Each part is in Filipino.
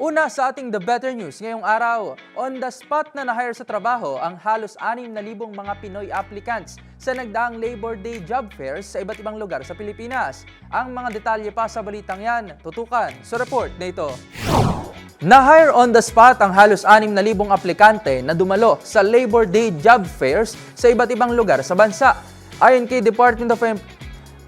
Una sa ating The Better News ngayong araw, on the spot na na-hire sa trabaho ang halos 6,000 mga Pinoy applicants sa nagdaang Labor Day job fairs sa iba't ibang lugar sa Pilipinas. Ang mga detalye pa sa balitang yan, tutukan sa report na ito. Na-hire on the spot ang halos 6,000 aplikante na dumalo sa Labor Day job fairs sa iba't ibang lugar sa bansa. Ayon kay Department of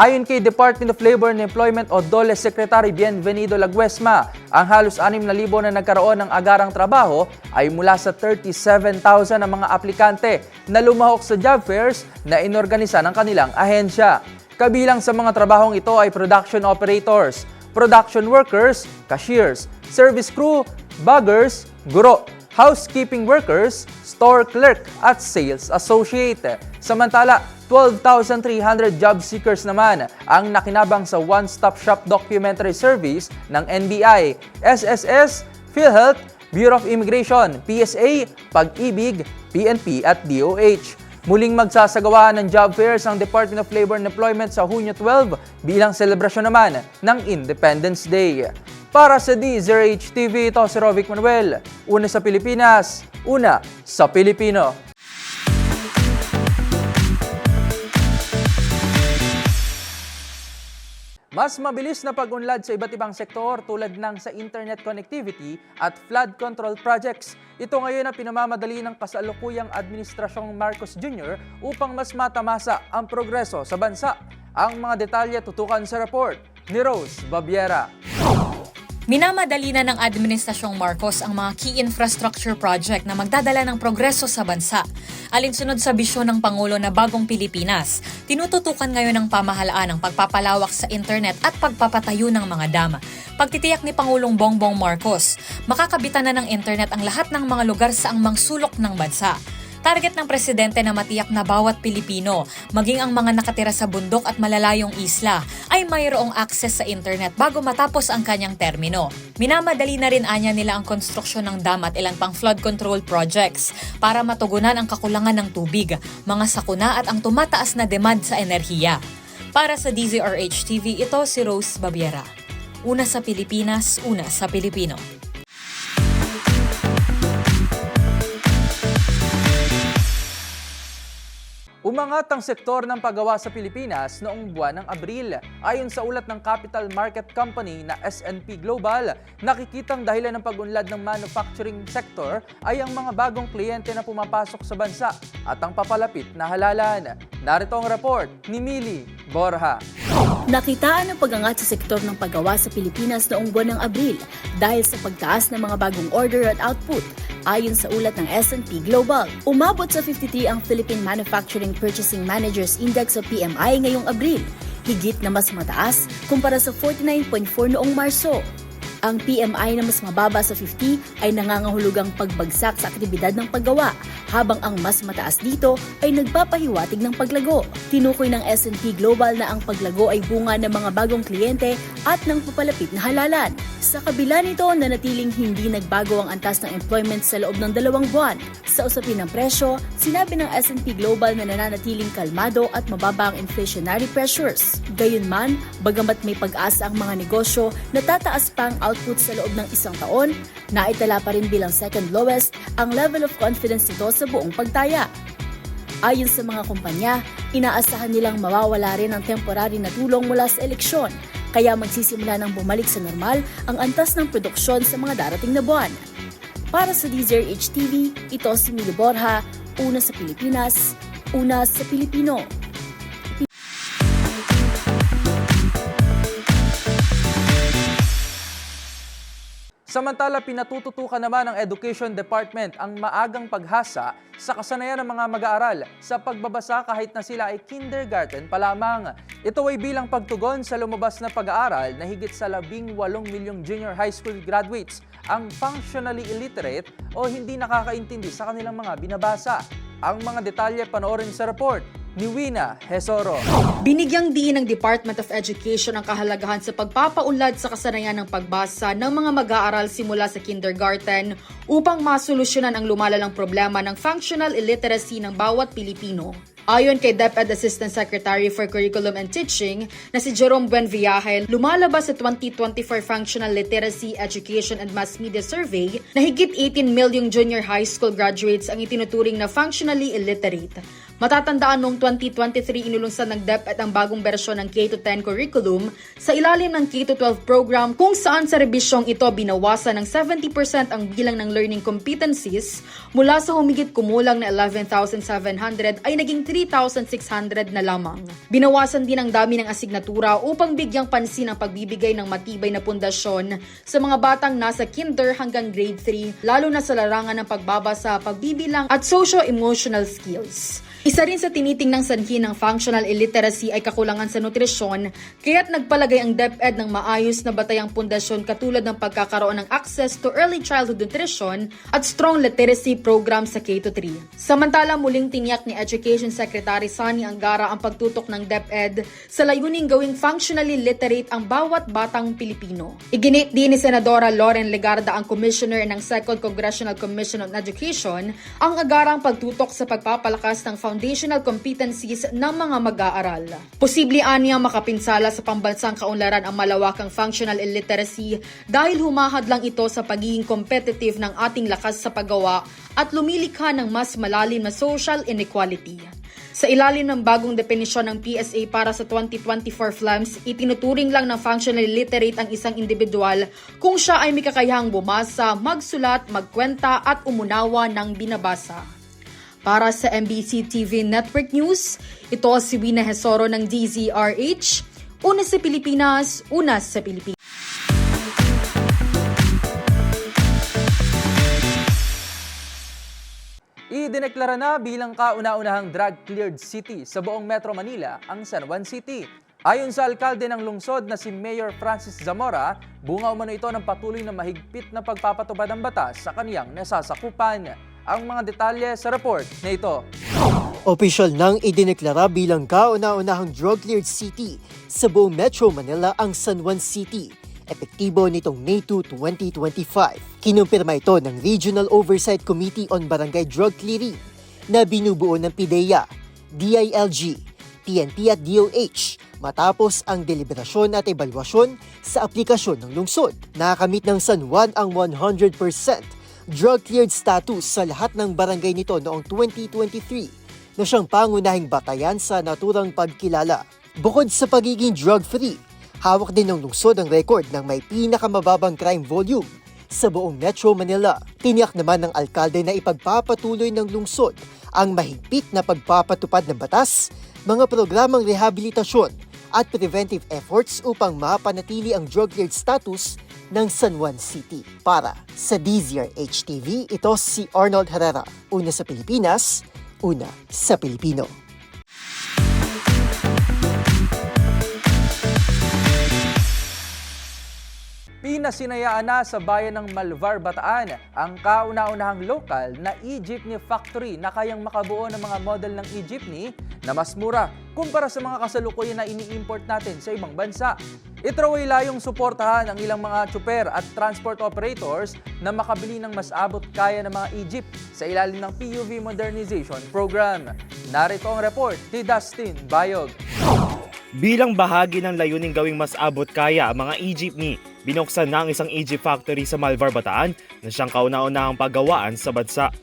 Ayon kay Department of Labor and Employment o DOLE Secretary Bienvenido Laguesma, ang halos 6,000 na nagkaroon ng agarang trabaho ay mula sa 37,000 na mga aplikante na lumahok sa job fairs na inorganisa ng kanilang ahensya. Kabilang sa mga trabahong ito ay production operators, production workers, cashiers, service crew, baggers, guro, housekeeping workers, store clerk at sales associate. Samantala, 12,300 job seekers naman ang nakinabang sa one-stop shop documentary service ng NBI, SSS, PhilHealth, Bureau of Immigration, PSA, Pag-ibig, PNP at DOH. Muling magsasagawa ng job fairs ang Department of Labor and Employment sa Hunyo 12 bilang selebrasyon naman ng Independence Day. Para sa DZRH TV, ito si Rovic Manuel. Una sa Pilipinas, una sa Pilipino. Mas mabilis na pag-unlad sa iba't ibang sektor tulad ng sa internet connectivity at flood control projects. Ito ngayon ang pinamamadali ng kasalukuyang Administrasyong Marcos Jr. upang mas matamasa ang progreso sa bansa. Ang mga detalye tutukan sa report ni Rose Babiera. Minamadali na ng Administrasyong Marcos ang mga key infrastructure project na magdadala ng progreso sa bansa. Alinsunod sa bisyon ng Pangulo na bagong Pilipinas, tinututukan ngayon ng pamahalaan ang pagpapalawak sa internet at pagpapatayo ng mga dam. Pagtitiyak ni Pangulong Bongbong Marcos, makakabitan na ng internet ang lahat ng mga lugar sa angmang sulok ng bansa. Target ng presidente na matiyak na bawat Pilipino, maging ang mga nakatira sa bundok at malalayong isla, ay mayroong access sa internet bago matapos ang kanyang termino. Minamadali na rin anya nila ang konstruksyon ng dam at ilan pang flood control projects para matugunan ang kakulangan ng tubig, mga sakuna at ang tumataas na demand sa enerhiya. Para sa DZRH TV, ito si Rose Babiera. Una sa Pilipinas, una sa Pilipino. Umangat ang sektor ng paggawa sa Pilipinas noong buwan ng Abril. Ayon sa ulat ng capital market company na S&P Global, nakikitang dahilan ng pag-unlad ng manufacturing sector ay ang mga bagong kliyente na pumapasok sa bansa at ang papalapit na halalan. Narito ang report ni Mili Borja. Nakitaan ang pagangat sa sektor ng paggawa sa Pilipinas noong buwan ng Abril dahil sa pagtaas ng mga bagong order at output. Ayon sa ulat ng S&P Global, umabot sa 53 ang Philippine Manufacturing Purchasing Managers Index o PMI ngayong Abril, higit na mas mataas kumpara sa 49.4 noong Marso. Ang PMI na mas mababa sa 50 ay nangangahulugang pagbagsak sa aktibidad ng paggawa, habang ang mas mataas dito ay nagpapahiwatig ng paglago. Tinukoy ng S&P Global na ang paglago ay bunga ng mga bagong kliyente at ng papalapit na halalan. Sa kabila nito, nanatiling hindi nagbago ang antas ng employment sa loob ng dalawang buwan. Sa usapin ng presyo, sinabi ng S&P Global na nananatiling kalmado at mababa ang inflationary pressures. Gayunman, bagamat may pag-asa ang mga negosyo na tataas pa ang output sa loob ng isang taon, naitala pa rin bilang second lowest ang level of confidence nito sa buong pagtaya. Ayon sa mga kumpanya, inaasahan nilang mawawala rin ang temporary na tulong mula sa eleksyon, kaya magsisimula ng bumalik sa normal ang antas ng produksyon sa mga darating na buwan. Para sa DZRH TV, ito si Milo Borja, una sa Pilipinas, una sa Pilipino. Samantala, pinatututukan naman ng Education Department ang maagang paghasa sa kasanayan ng mga mag-aaral sa pagbabasa kahit na sila ay kindergarten pa lamang. Ito ay bilang pagtugon sa lumabas na pag-aaral na higit sa 18 milyong junior high school graduates ang functionally illiterate o hindi nakakaintindi sa kanilang mga binabasa. Ang mga detalye panoorin sa report ni Wina Hesoro. Binigyang diin ng Department of Education ang kahalagahan sa pagpapaunlad sa kasanayan ng pagbasa ng mga mag-aaral simula sa kindergarten upang masolusyonan ang lumalalang problema ng functional illiteracy ng bawat Pilipino. Ayon kay DepEd Assistant Secretary for Curriculum and Teaching na si Jerome Buenviaje, lumalabas sa 2024 Functional Literacy, Education and Mass Media Survey na higit 18 milyong junior high school graduates ang itinuturing na functionally illiterate. Matatandaan noong 2023 inulungsan ng DepEd ang bagong bersyon ng K-10 curriculum sa ilalim ng K-12 program kung saan sa rebisyong ito binawasan ng 70% ang bilang ng learning competencies mula sa humigit kumulang na 11,700 ay naging 3,600 na lamang. Binawasan din ang dami ng asignatura upang bigyang pansin ang pagbibigay ng matibay na pundasyon sa mga batang nasa kinder hanggang grade 3 lalo na sa larangan ng pagbabasa, pagbibilang at socio-emotional skills. Isa rin sa tinitingnang sanhi ng functional illiteracy ay kakulangan sa nutrisyon, kaya't nagpalagay ang DepEd ng maayos na batayang pundasyon katulad ng pagkakaroon ng access to early childhood nutrition at strong literacy program sa K-3. Samantala muling tiniyak ni Education Secretary Sani Angara ang pagtutok ng DepEd sa layuning gawing functionally literate ang bawat batang Pilipino. Iginit din ni Senadora Lauren Legarda ang Commissioner ng Second Congressional Commission on Education ang agarang pagtutok sa pagpapalakas ng foundational competencies ng mga mag-aaral. Posible aniya makapinsala sa pambansang kaunlaran ang malawakang functional illiteracy dahil humahad lang ito sa pagiging competitive ng ating lakas sa paggawa at lumilikha ng mas malalim na social inequality. Sa ilalim ng bagong definisyon ng PSA para sa 2024 FLAMS, itinuturing lang ng functionally literate ang isang individual kung siya ay may kakayahang bumasa, magsulat, magkwenta at umunawa ng binabasa. Para sa MBC TV Network News, ito si Wina Hesoro ng DZRH. Una sa Pilipinas, una sa Pilipinas. Idineklara na bilang kauna-unahang drug-cleared city sa buong Metro Manila ang San Juan City. Ayon sa alkalde ng lungsod na si Mayor Francis Zamora, bunga umano ito ng patuloy na mahigpit na pagpapatupad ng batas sa kaniyang nasasakupan. Ang mga detalye sa report na ito. Opisyal nang idineklara bilang kauna-unahang drug-cleared city sa buong Metro Manila ang San Juan City. Epektibo nitong May 2, 2025. Kinumpirma ito ng Regional Oversight Committee on Barangay Drug Clearing na binubuo ng PIDEA, DILG, TNT at DOH matapos ang deliberasyon at ebalwasyon sa aplikasyon ng lungsod. Nakakamit ng San Juan ang 100% drug-cleared status sa lahat ng barangay nito noong 2023 na siyang pangunahing batayan sa naturang pagkilala. Bukod sa pagiging drug-free, hawak din ng lungsod ang record ng may pinakamababang crime volume sa buong Metro Manila. Tiniyak naman ng alkalde na ipagpapatuloy ng lungsod ang mahigpit na pagpapatupad ng batas, mga programang rehabilitasyon at preventive efforts upang mapanatili ang drug-cleared status ng San Juan City. Para sa DZRH TV, ito si Arnold Herrera. Una sa Pilipinas, una sa Pilipino. Pinasinayaan na sa bayan ng Malvar, Bataan ang kauna-unahang lokal na e-jeepney factory na kayang makabuo ng mga model ng e-jeepney na mas mura kumpara sa mga kasalukuyan na ini-import natin sa ibang bansa. Ito ay layong suportahan ang ilang mga tsuper at transport operators na makabili ng mas abot kaya ng mga e-jeep sa ilalim ng PUV Modernization Program. Narito ang report ni Dustin Bayog. Bilang bahagi ng layuning gawing mas abot kaya ang mga e-jeepney, binuksan na ang isang e-jeep factory sa Malvar, Bataan na siyang kauna-unahang paggawaan sa bansa.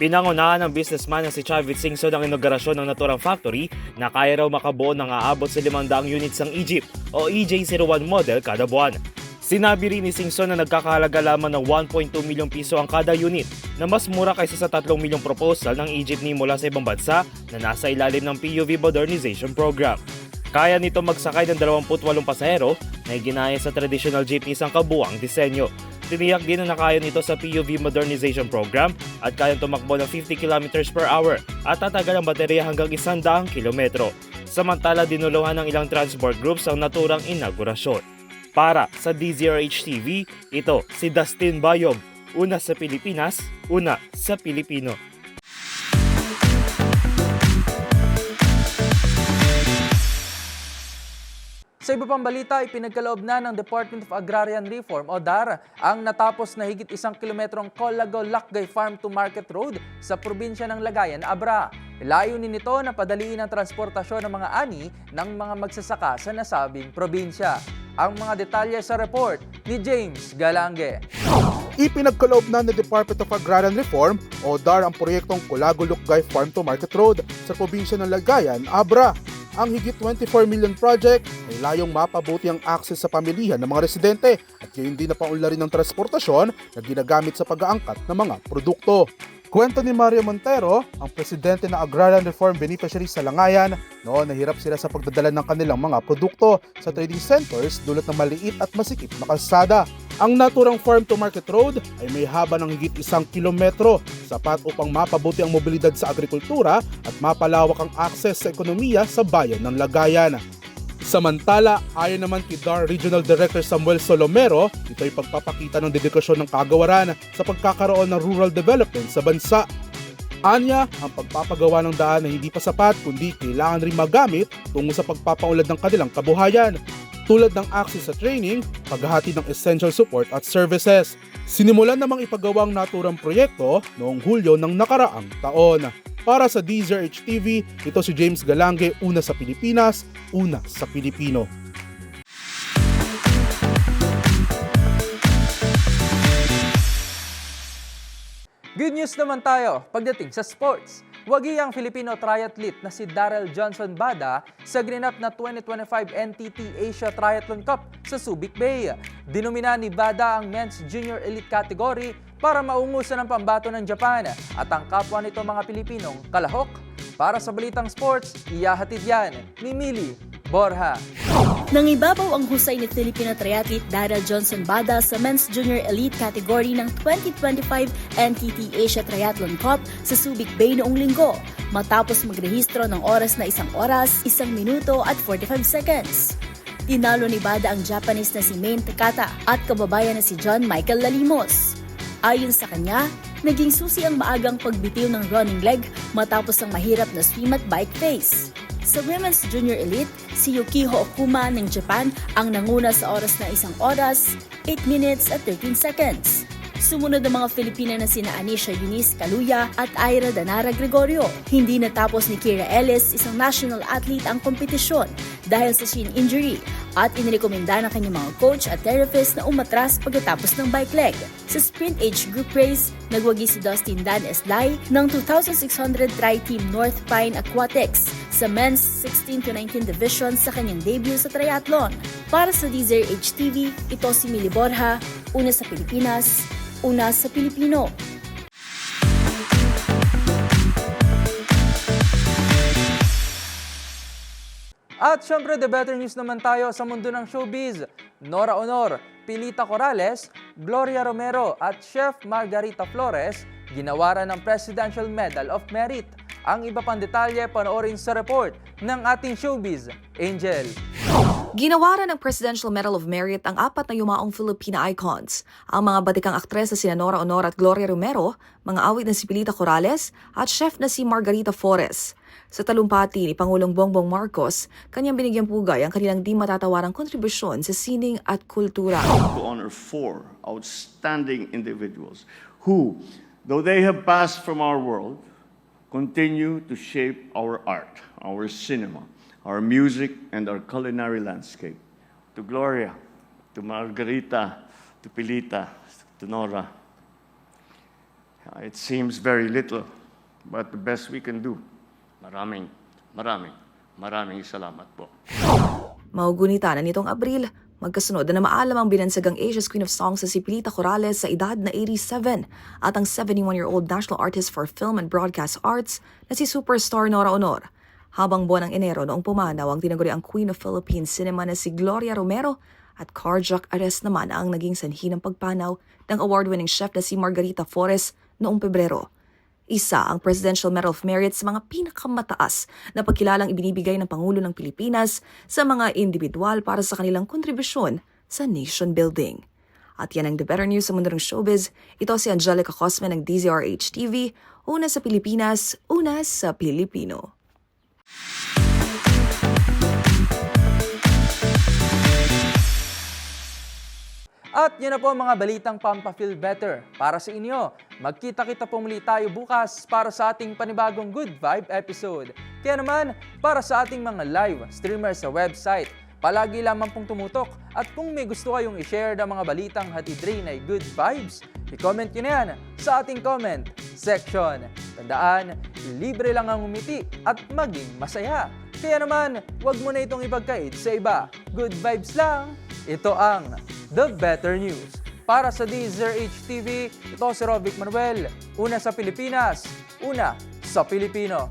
Pinangunahan ng businessman na si Chavit Singson ang inaugurasyon ng naturang factory na kaya raw makabuo ng aabot sa 500 units ng e-jeep o EJ01 model kada buwan. Sinabi rin ni Singson na nagkakahalaga lamang ng 1.2 milyong piso ang kada unit na mas mura kaysa sa 3 milyong proposal ng e-jeepney mula sa ibang bansa na nasa ilalim ng PUV Modernization Program. Kaya nito magsakay ng 28 pasahero na iginaya sa traditional jeepneys ang kabuang disenyo. Tiniyak din na nakaya nito sa PUV Modernization Program at kayang tumakbo ng 50 km per hour at tatagal ang baterya hanggang 100 kilometro. Samantala dinuluhan ng ilang transport groups ang naturang inaugurasyon. Para sa DZRH TV, ito si Dustin Bayog. Una sa Pilipinas, una sa Pilipino. Sa iba pang balita, ipinagkaloob na ng Department of Agrarian Reform o DAR ang natapos na higit isang kilometrong Colago-Lakgay Farm to Market Road sa probinsya ng Lagayan, Abra. Layunin nito na padaliin ang transportasyon ng mga ani ng mga magsasaka sa nasabing probinsya. Ang mga detalye sa report ni James Galange. Ipinagkaloob na ng Department of Agrarian Reform o DAR ang proyektong Colago-Lukgay Farm to Market Road sa probinsya ng Lagayan, Abra. Ang higit 24 million project ay layong mapabuti ang access sa pamilihan ng mga residente at gayon din na paunlarin ng transportasyon na ginagamit sa pag-aangkat ng mga produkto. Kwento ni Mario Montero, ang presidente ng Agrarian Reform Beneficiaries sa Langayan, noon nahirap sila sa pagdadala ng kanilang mga produkto sa trading centers dulot ng maliit at masikip na kalsada. Ang naturang farm to market road ay may haba ng higit isang kilometro, sapat upang mapabuti ang mobilidad sa agrikultura at mapalawak ang akses sa ekonomiya sa bayan ng Lagayan. Samantala, ayon naman kay DAR Regional Director Samuel Solomero, ito ay pagpapakita ng dedikasyon ng kagawaran sa pagkakaroon ng rural development sa bansa. Anya, ang pagpapagawa ng daan na hindi pa sapat kundi kailangan rin magamit tungo sa pagpapaunlad ng kanilang kabuhayan tulad ng access sa training, paghahati ng essential support at services. Sinimulan namang ipagawa ang naturang proyekto noong Hulyo ng nakaraang taon. Para sa DZRH TV, ito si James Galange, una sa Pilipinas, una sa Pilipino. Good news naman tayo pagdating sa sports. Wagi ang Filipino triathlete na si Darrell Johnson Bada sa ginanap na 2025 NTT Asia Triathlon Cup sa Subic Bay. Dinumina ni Bada ang Men's Junior Elite category para maungusan ng pambato ng Japan at ang kapwa nito mga Pilipinong kalahok. Para sa Balitang Sports, iyahatid yan ni Mili Borja. Nang ibabaw ang husay ni Filipino triathlete Darrell Johnson Bada sa Men's Junior Elite category ng 2025 NTT Asia Triathlon Cup sa Subic Bay noong linggo matapos magrehistro ng oras na isang oras, isang minuto at 45 seconds. Tinalo ni Bada ang Japanese na si Main Takata at kababayan na si John Michael Lalimos. Ayon sa kanya, naging susi ang maagang pagbitiw ng running leg matapos ang mahirap na swim at bike phase. Sa Women's Junior Elite, si Yukiho Okuma ng Japan ang nanguna sa oras na isang oras, 8 minutes at 13 seconds. Sumunod ang mga Filipina na sina Anisha Eunice Kaluya at Ira Danara Gregorio. Hindi natapos ni Kira Ellis, isang national athlete ang kompetisyon dahil sa shin injury at inirekomenda ng kanyang mga coach at therapist na umatras pagkatapos ng bike leg. Sa sprint age group race, nagwagi si Dustin Dan Eslay ng 2,600 Tri-Team North Pine Aquatics sa men's 16 to 19 division sa kanyang debut sa triathlon. Para sa DZRH TV, ito si Mili Borja, una sa Pilipinas, una sa Pilipino. At syempre, the better news naman tayo sa mundo ng showbiz. Nora Honor, Pilita Corrales, Gloria Romero at Chef Margarita Flores ginawaran ng Presidential Medal of Merit. Ang iba pang detalye panoorin sa report ng ating showbiz, Angel. Ginawaran ng Presidential Medal of Merit ang apat na yumaong Filipina icons, ang mga batikang aktres na sina Nora Honor at Gloria Romero, mga awit na si Pilita Corrales, at chef na si Margarita Flores. Sa talumpati ni Pangulong Bongbong Marcos, kanyang binigyang pugay ang kanilang di matatawarang kontribusyon sa sining at kultura. to honor four outstanding individuals who, though they have passed from our world, continue to shape our art, our cinema, our music, and our culinary landscape. To Gloria, to Margarita, to Pilita, to Nora. It seems very little, but the best we can do. Maraming, maraming, maraming salamat po. Maugunita na nitong Abril, magkasunod na maalam ang binansagang Asia's Queen of Songs sa si Pilita Corrales sa edad na 87 at ang 71-year-old National Artist for Film and Broadcast Arts na si superstar Nora Honor. Habang buwan ng Enero noong pumanaw ang tinaguri ang Queen of Philippine Cinema na si Gloria Romero at cardiac arrest naman ang naging sanhi ng pagpanaw ng award-winning chef na si Margarita Flores noong Pebrero. Isa ang Presidential Medal of Merit sa mga pinakamataas na pagkilalang ibinibigay ng Pangulo ng Pilipinas sa mga individual para sa kanilang kontribusyon sa nation building. At yan ang The Better News sa mundo ng showbiz. Ito si Angelica Cosme ng DZRH TV, una sa Pilipinas, una sa Pilipino. At yun na po mga balitang Pampa Feel Better para sa inyo. Magkita-kita po muli tayo bukas para sa ating panibagong Good Vibe episode. Kaya naman, para sa ating mga live streamers sa website, palagi lamang pong tumutok at kung may gusto kayong i-share ng mga balitang hatid rin ay good vibes, i-comment nyo na yan sa ating comment section. Tandaan, libre lang ang umiti at maging masaya. Kaya naman, wag mo na itong ipagkait sa iba. Good vibes lang. Ito ang The Better News. Para sa DZRH TV, ito si Rovic Manuel. Una sa Pilipinas, una sa Pilipino.